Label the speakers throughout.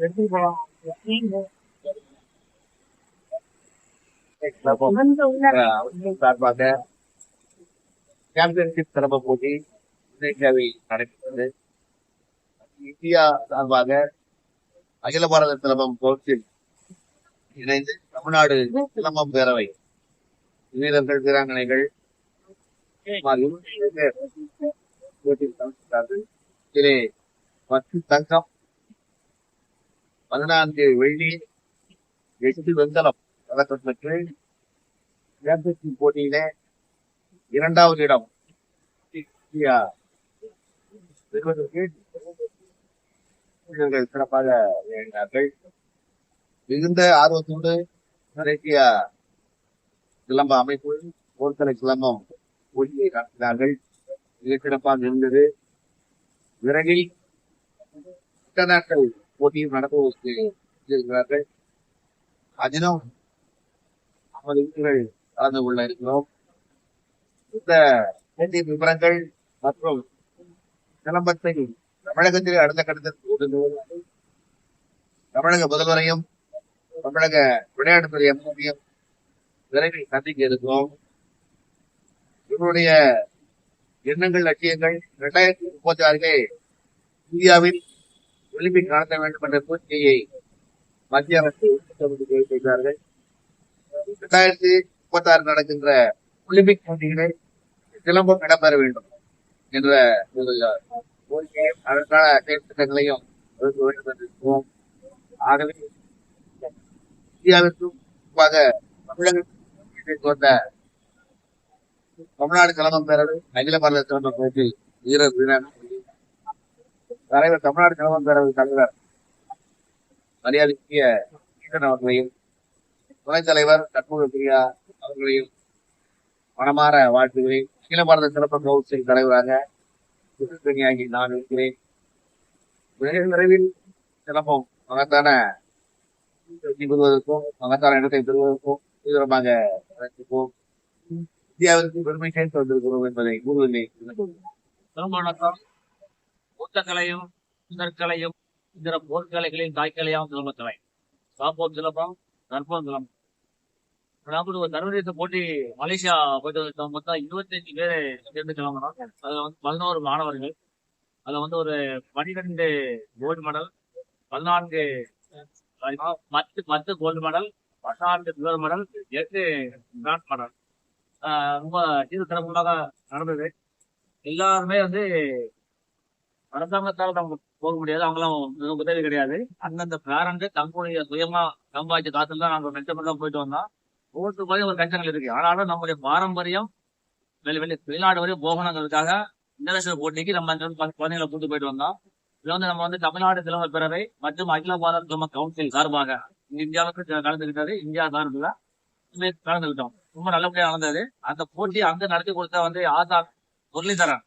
Speaker 1: எடுத்து
Speaker 2: சார்பாக சாம்பியன்ஷிப் சிறப்பு போட்டி இந்தியாவில் நடைபெற்றது இந்தியா சார்பாக அகில பாரத சிலம்பம் கவுன்சில் இணைந்து தமிழ்நாடு சிலம்பம் பேரவை வீரர்கள் வீராங்கனைகள் போட்டியில் கலந்துள்ளார்கள். இதிலே பத்து தங்கம் பதினான்கு வெள்ளி எட்டு வெண்கலம் பதக்கம் பெற்று சாம்பியன்ஷிப் போட்டியில இரண்டாவது இடம் இந்தியா. பெறுவதற்கு சிறப்பாக விளையாடினார்கள். மிகுந்த ஆர்வத்தோடு மலேசிய சிலம்ப அமைப்பு போர்த்தலை சிலம்பம் போட்டியை நடத்தினார்கள் மிக சிறப்பாக இருந்தது. விரைவில் இன்டர்நேஷனல் போட்டியும் நடத்துவதற்கு இருக்கிறார்கள் அதிலும் நமது வீரர்கள் கலந்து கொள்ள இருக்கிறோம் இந்த போட்டி விவரங்கள் மற்றும் சிலம்பத்தை தமிழகத்தில் அடுத்த வருவது தமிழக முதல்வரையும் தமிழக விளையாட்டுத்துறை அமைச்சரையும் விரைவில் சந்திக்க இருக்கிறோம் இவருடைய எண்ணங்கள் லட்சியங்கள் இரண்டாயிரத்தி முப்பத்தி ஆறிலே இந்தியாவில் ஒலிம்பிக் நடத்த வேண்டும் என்ற கோரிக்கையை மத்திய அரசு செய்தார்கள் இரண்டாயிரத்தி முப்பத்தி ஆறு நடக்கின்ற ஒலிம்பிக் போட்டிகளை சிலம்பம் இடம்பெற வேண்டும் என்ற ஒரு கோரிக்கையும் அதற்கான செயல்திட்டங்களையும் வேண்டும் ஆகவே இந்தியாவிற்கும் குறிப்பாக தமிழகத்தை தமிழ்நாடு கிளம்பம் பேரவை அகில பாரத கிளம்பம் போட்டி வீரர் வீரர் தலைவர் தமிழ்நாடு சிலம்பம் பேரவை தலைவர் மரியாதைக்குரிய ஈசன் அவர்களையும் துணைத் தலைவர் கற்பூர பிரியா அவர்களையும் மனமாற வாழ்த்துகிறேன் அகில பாரத சிறப்பு கவுன்சில் தலைவராக கிருஷ்ணகிரியாகி நான் இருக்கிறேன். விரைவில் சிறப்பும் மகத்தான பெறுவதற்கும் மகத்தான இடத்தை பெறுவதற்கும் தீவிரமாக உழைப்போம். இந்தியாவிற்கு பெருமை சேர்த்து வந்திருக்கிறோம் என்பதை கூறுவதில்லை.
Speaker 1: வணக்கம். மூத்தக்கலையும் முதற்கலையும் இதர போர்க்கலைகளின் தாய்க்கலையாம் சிலம்பக்கலை சாப்போம் சுலபம் தர்பம் சிலம்பம். அதாவது ஒரு சர்வதேச போட்டி மலேசியா போயிட்டு வந்தோம் மொத்தம் இருபத்தஞ்சு பேர் சேர்ந்து கிளம்பணும் அதுல வந்து பதினோரு மாணவர்கள். அதுல வந்து ஒரு பன்னிரெண்டு கோல்டு மெடல் பதினான்கு பத்து பத்து கோல்டு மெடல் பதினான்கு சில்வர் மெடல் எட்டு பிராண்ட் மெடல் ரொம்ப சீர சிறப்பாக நடந்தது. எல்லாருமே வந்து அரசாங்கத்தால் நம்ம போக முடியாது. அவங்களாம் எதுவும் உதவி கிடையாது. அந்தந்த பேரண்ட் தங்களுடைய சுயமா சம்பாதிச்ச காசுல தான் நாங்க மெச்சம் தான் போயிட்டு வந்தோம். ஒவ்வொரு மாதிரி ஒரு கஷ்டங்கள் இருக்கு. ஆனாலும் நம்முடைய பாரம்பரியம் வெளி வெளி வெளிநாடு வரையும் போகணுங்கிறதுக்காக இன்டர்நேஷனல் போட்டிக்கு நம்ம அந்த ப- கூட்டு போயிட்டு வந்தோம். இதுல வந்து நம்ம வந்து தமிழ்நாடு சிலம்ப பேரவை மற்றும் அகில பாரத சிலம்ப கவுன்சில் சார்பாக இந்தியாவுக்கு கலந்துக்கிட்டாரு இந்தியா சார்பில் கலந்துக்கிட்டோம் ரொம்ப நல்லபடியாக நடந்தது. அந்த போட்டி அங்க நடத்தி கொடுத்த வந்து ஆசாத் முரளிதரன்.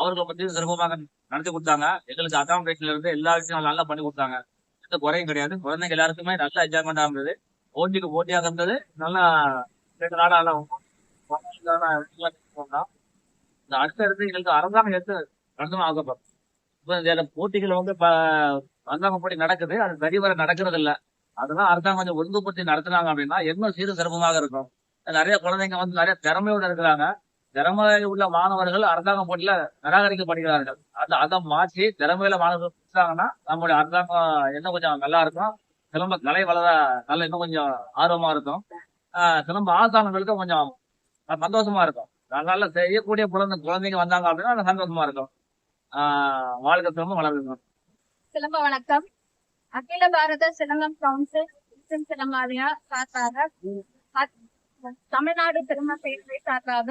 Speaker 1: அவர்கள் பத்தி சிறப்பமாக நடத்தி கொடுத்தாங்க. எங்களுக்கு அகாமடேஷன்ல இருந்து எல்லா விஷயம் நல்லா பண்ணி கொடுத்தாங்க. எந்த குறையும் கிடையாது. குழந்தைங்க எல்லாருக்குமே நல்லா என்ஜாய்மெண்டா இருந்தது. போட்டிக்கு போட்டியாக இருந்தது. நல்லா ரெண்டு நாளா இந்த அடுத்த இருந்து எங்களுக்கு அரசாங்கம் எடுத்து நடத்தணும் ஆகப்படும் இப்போ போட்டிகள் வந்து அரசாங்கம் போட்டி நடக்குது. அது சரிவர நடக்கிறது இல்ல அதெல்லாம் அரசாங்கம் கொஞ்சம் ஒழுங்குபடுத்தி நடத்துனாங்க அப்படின்னா இன்னும் சீரும் சிறப்பமாக இருக்கும். நிறைய குழந்தைங்க வந்து நிறைய திறமையோட இருக்கிறாங்க. திறமையில உள்ள மாணவர்கள் அரசாங்க போட்டியில நிராகரிக்கப்படுகிறார்கள். அந்த அதை மாற்றி திறமையில மாணவர்கள் கொடுத்தாங்கன்னா நம்மளுடைய அரசாங்கம் இன்னும் கொஞ்சம் நல்லா இருக்கும். சிலம்ப கலை வளர நல்ல இன்னும் கொஞ்சம் ஆர்வமா இருக்கும். ஆஹ் சிலம்ப ஆசானங்களுக்கு கொஞ்சம் சந்தோஷமா இருக்கும். அதனால செய்யக்கூடிய குழந்தை குழந்தைங்க வந்தாங்க அப்படின்னா சந்தோஷமா இருக்கும். ஆஹ் வாழ்க்கை சிலம்பம் வளர்க்கணும்
Speaker 3: சிலம்ப வணக்கம். அகில பாரத சிலம்பம் கவுன்சில் சிலம்பாரியா சார்பாக தமிழ்நாடு திறமை பேரவை சார்பாக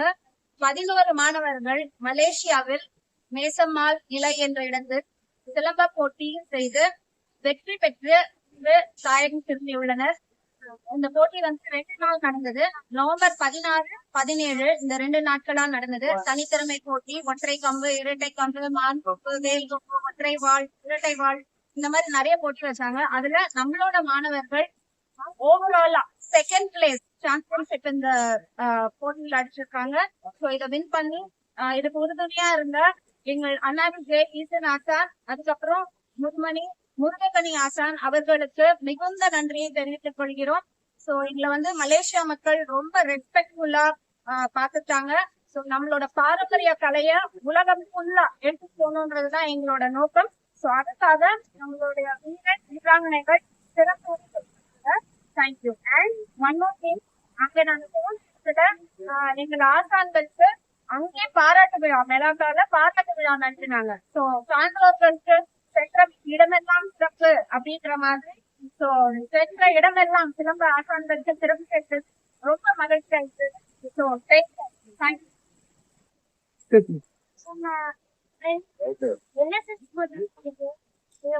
Speaker 3: பதினோரு மாணவர்கள் மலேசியாவில் மேசம்மாள் நிலை என்ற இடத்தில் சிலம்ப போட்டி செய்து வெற்றி பெற்று தாயகம் திரும்பியுள்ளனர். இந்த போட்டி வந்து ரெண்டு நாள் நடந்தது. நவம்பர் பதினாறு பதினேழு இந்த ரெண்டு நாட்களா நடந்தது. தனித்திறமை போட்டி ஒற்றை கம்பு இரட்டை கம்பு மான் கொப்பு வேல் கொப்பு ஒற்றை வாழ் இரட்டை வாழ் இந்த மாதிரி நிறைய போட்டி வச்சாங்க. அதுல நம்மளோட மாணவர்கள் ஓவராலா செகண்ட் பிளேஸ் சாம்பியன்ஷிப் இந்த போட்டியில் அடிச்சிருக்காங்க. ஸோ இதை வின் பண்ணி இதுக்கு உறுதுணையா இருந்த எங்கள் அண்ணாவி ஜே ஈசன் ஆசான் அதுக்கப்புறம் முதுமணி
Speaker 4: முருகக்கனி ஆசான் அவர்களுக்கு மிகுந்த நன்றியை தெரிவித்துக் கொள்கிறோம். சோ இதுல வந்து மலேசியா மக்கள் ரொம்ப ரெஸ்பெக்ட்ஃபுல்லா பாத்துட்டாங்க சோ நம்மளோட பாரம்பரிய கலைய உலகம் ஃபுல்லா எடுத்து போகணுன்றதுதான் எங்களோட நோக்கம். சோ அதுக்காக நம்மளுடைய வீரர் வீராங்கனைகள் சிறப்பு thank you and one more thing அங்க நாங்க போனதுல எங்களோட ஆசான்களுக்கு அங்கே பாராட்டு விழா மெலாக்கால பாராட்டு விழா நடத்தினாங்க. சோ சான்றோர்களுக்கு சென்ற இடமெல்லாம் சிறப்பு அப்படின்ற மாதிரி சோ சென்ற இடமெல்லாம் சிலம்ப ஆசான்களுக்கு சிறப்பு பெற்று ரொம்ப மகிழ்ச்சி ஆயிடுச்சு சோ தேங்க்யூ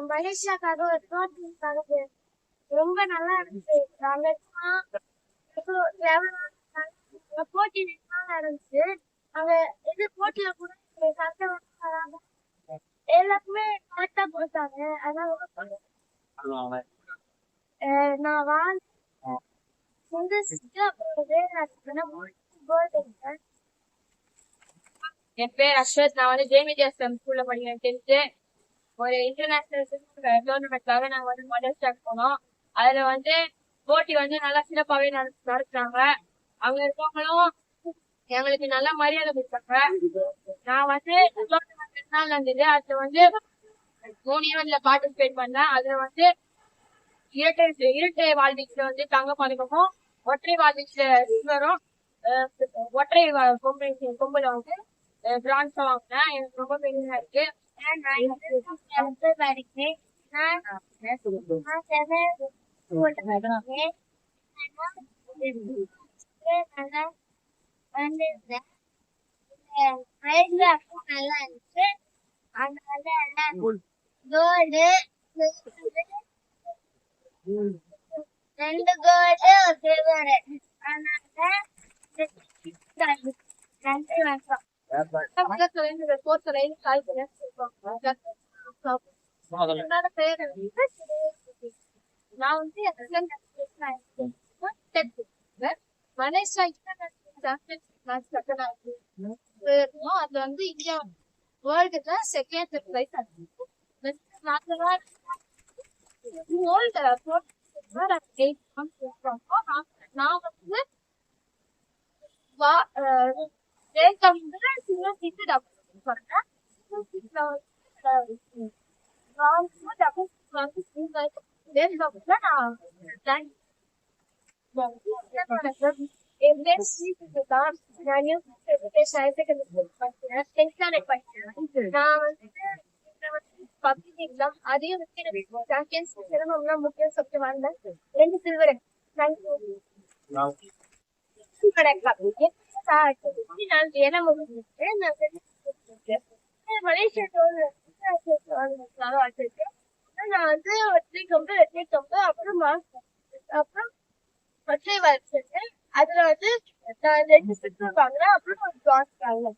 Speaker 5: மலேசியாக்காக ஒரு தோட்டத்துக்காக ரொம்ப நல்லா இருந்துச்சு. நாங்க சும்மா இப்போ travel போட்டி நல்லா இருந்துச்சு. அங்க இது போட்டியில கூட சண்டை எல்லாருக்குமே கரெக்டா போட்டாங்க. அதனால அஹ் நான் வாழ் இந்த
Speaker 4: என் பேர் அஸ்வத். நான் வந்து ஜேமிடிஎஸ்எம் ஸ்கூல்ல படிக்கிறேன். டென்த்து ஒரு இன்டர்நேஷனல் டோர்னமெண்ட்காக நாங்க வந்து மாடல் ஸ்டார்ட் போனோம். அதுல வந்து போட்டி வந்து நல்லா சிறப்பாவே நட- அவங்க இருக்கவங்களும் எங்களுக்கு நல்ல மரியாதை கொடுத்தாங்க. நான் வந்து ரெண்டு நாள் நடந்தது. அதுல வந்து மூணு ஈவெண்ட்ல பார்ட்டிசிபேட் பண்ணேன் அதுல வந்து இரட்டை இரட்டை வாழ்வீச்சுல வந்து தங்க பதக்கமும் ஒற்றை வாழ்வீச்சுல சில்வரும் ஒற்றை வா- கொம்பு கொம்புல வந்து பிரான்ஸ் வாங்கினேன் எனக்கு ரொம்ப பெருமையா இருக்கு.
Speaker 5: நல்லா இருந்துச்சு அதனால கோல்டு ரெண்டு கோல்டு ஒரு சில்வர் அதனால ரெண்டு வருஷம்
Speaker 4: பக்கத்துல கால் பண்ணி நான் வந்து மலேசியா மேட்ச் அது வந்து இந்தியா வேர்ல்டுல செகண்ட் பிரைஸ் நான் வந்து then the flower that public exam అదే వచ్చిన చాంపియన్స్ ఉన్న ముఖ్య సబ్జెక్ట్ వాళ్ళ రెండు సిల్వర్ ఇక్కడ మలేషియా நான் வந்து வெற்றி கம்பு வெற்றி கம்பு அப்புறம் அப்புறம் ஒற்றை வச்சிருக்கேன் அதுல வந்து நான் ரெண்டு சிக்ஸ் வாங்கினேன் அப்புறம் ஒரு பிரான்ஸ் வாங்கினேன்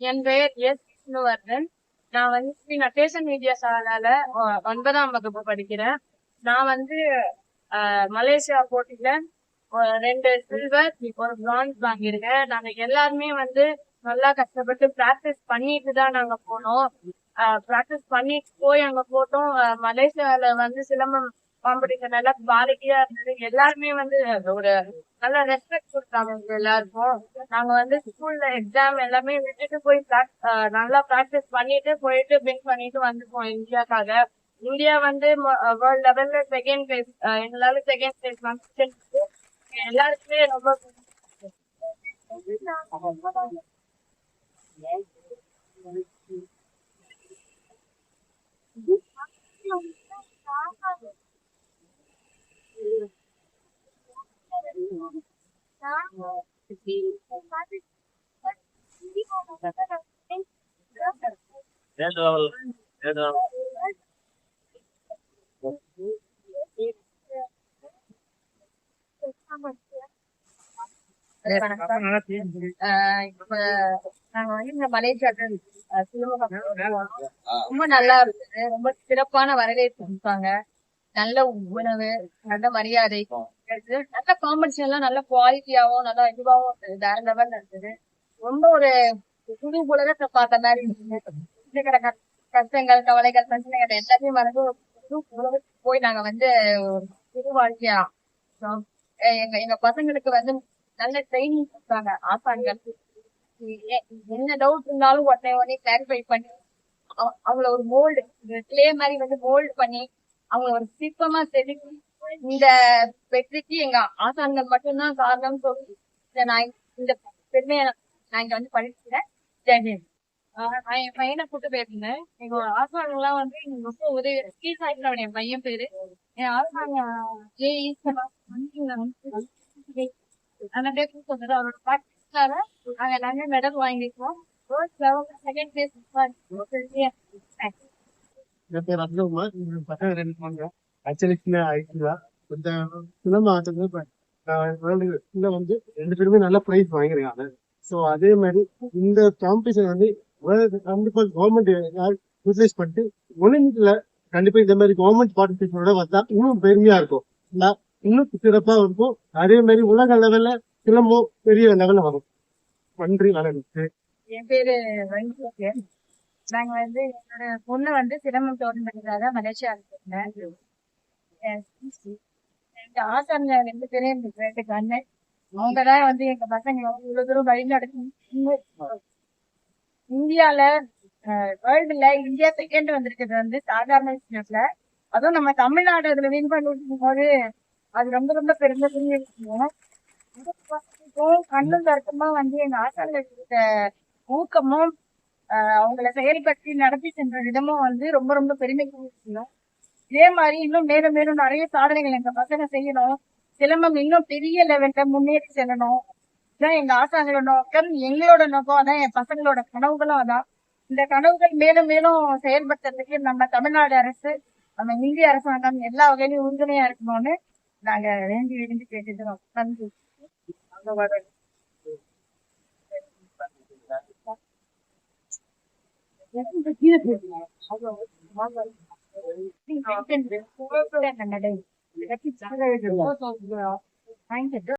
Speaker 4: என் பெயர் எஸ் விஷ்ணுவர்தன் நான் வந்து ஸ்ரீ நட்டேசன் மீடியா சாலால ஒன்பதாம் வகுப்பு படிக்கிறேன். நான் வந்து மலேசியா போட்டியில ரெண்டு சில்வர் ஒரு பிரான்ஸ் வாங்கியிருக்கேன். நாங்க எல்லாருமே வந்து நல்லா கஷ்டப்பட்டு பிராக்டிஸ் பண்ணிட்டு தான் நாங்க போனோம். ப்ராக்டிஸ் பண்ணி போய் அங்க போட்டோம். மலேசியால வந்து சிலம்பம் காம்படிஷன் நல்லா குவாலிட்டியா இருந்தது. எல்லாருமே வந்து ஒரு நல்ல ரெஸ்பெக்ட் கொடுத்தாங்க எல்லாருக்கும். நாங்க வந்து ஸ்கூல்ல எக்ஸாம் எல்லாமே விட்டுட்டு போய் நல்லா ப்ராக்டிஸ் பண்ணிட்டு போயிட்டு வின் பண்ணிட்டு வந்துப்போம் இந்தியாக்காக. இந்தியா வந்து வேர்ல்ட் லெவல்ல செகண்ட் பிளேஸ் எங்களால செகண்ட் பிளேஸ் வந்து எல்லாருக்குமே ரொம்ப
Speaker 1: ஸ்டேட் லெவல் ஸ்டேட் லெவல்
Speaker 4: ஆஹ் இப்ப நாங்க வந்து இந்த மலேசியா ரொம்ப நல்லா இருந்தது ரொம்ப சிறப்பான வரவேற்பு கொடுத்தாங்க. நல்ல உணவு நல்ல மரியாதை. நல்ல காம்படிஷன் எல்லாம் நல்ல குவாலிட்டியாவும் நல்லா இருந்தது வேற லெவல்ல இருந்தது ரொம்ப ஒரு புது உலகத்தை பார்த்த மாதிரி இருந்தது
Speaker 6: கஷ்டங்கள் கவலைகள் பிரச்சனைகள் எல்லாத்தையும் மறந்து புது உலகத்துக்கு போய் நாங்க வந்து புது வாழ்க்கையா எங்க எங்க பசங்களுக்கு வந்து நல்ல ட்ரைனிங் கொடுத்தாங்க. ஆசான்கள் என்ன டவுட் இருந்தாலும் உடனே உடனே கிளாரிஃபை பண்ணி அவங்கள ஒரு மோல்டு கிளே மாதிரி வந்து மோல்டு பண்ணி அவங்கள ஒரு சிற்பமா செதுக்கி இந்த வெற்றிக்கு எங்க ஆசான்கள் மட்டும்தான் காரணம் சொல்லி நான் இந்த பெருமையை நான் இங்க வந்து படிச்சுக்கிறேன் ஜெயதேவ் நான் என் பையனை கூட்டு போயிருந்தேன். எங்க ஆசான்கள்லாம் வந்து ரொம்ப உதவி ஸ்ரீ சாய்க்கிறவன் என் பையன் பேரு. என் ஆசாங்க ஜே ஈஸ்வரா அந்த பேர் கூப்பிட்டு அவரோட பாட்டுனால நாங்க எல்லாமே மெடல் வாங்கிருக்கோம் செகண்ட் பிளேஸ்
Speaker 7: என் பேர் அப்துல்குமார். பசங்க ரெண்டு பண்ண ஆக்சுவலி சின்ன ஐடியா கொஞ்சம் சிலம்பம் ஆட்டது வேர்ல்டுல வந்து ரெண்டு பேருமே நல்ல ப்ரைஸ் வாங்கியிருக்காங்க. ஸோ அதே மாதிரி இந்த காம்படிஷன் வந்து கண்டிப்பாக கவர்மெண்ட் யூட்டிலைஸ் பண்ணிட்டு ஒலிம்பிக்ல கண்டிப்பாக இந்த மாதிரி கவர்மெண்ட் பார்ட்டிசிபேஷனோட வந்தா இன்னும் பெருமையா இருக்கும். இல்ல இன்னும் சிறப்பா இருக்கும். அதே மாதிரி உலக லெவல்ல சிலம்பம் பெரிய லெவல்ல வரும். நன்றி வளர்ந்து
Speaker 6: என் பேரு வெங்கடேஷ் நாங்க வந்து என்னோட பொண்ணு வந்து சிரமம் தோன்றதுக்காக மலேசியா இருந்தேன் எங்க ஆசாங்க ரெண்டு பேரும் எனக்கு பேட்டுக்கு அண்ணன் அவங்கதான் வந்து எங்க பசங்க வந்து இவ்வளவு தூரம் வழிநடத்தி இந்தியால வேர்ல்டுல இந்தியா செகண்ட் வந்திருக்கிறது வந்து சாதாரண விஷயத்துல. அதுவும் நம்ம தமிழ்நாடு அதுல வின் பண்ணிருக்கும் போது அது ரொம்ப ரொம்ப பெருமைக்குரிய விஷயம் கண்ணும் தர்க்கமா வந்து எங்க ஆசாங்க ஊக்கமும் அவங்கள செயல்படுத்தி நடத்தி சென்ற விதமும் வந்து ரொம்ப ரொம்ப பெருமைக்குரிய விஷயம் இதே மாதிரி இன்னும் மேலும் மேலும் நிறைய சாதனைகள் எங்க பசங்க செய்யணும். சிலம்பம் இன்னும் பெரிய லெவல்ல முன்னேறி செல்லணும். இதான் எங்க ஆசாங்களோட நோக்கம். எங்களோட நோக்கம் அதான் என் பசங்களோட கனவுகளும் அதான். இந்த கனவுகள் மேலும் மேலும் செயல்படுத்துறதுக்கு நம்ம தமிழ்நாடு அரசு நம்ம இந்திய அரசாங்கம் எல்லா வகையிலும் உறுதுணையா இருக்கணும்னு நாங்க வேண்டி விரும்பி கேட்டுக்கிறோம் நன்றி Thank you.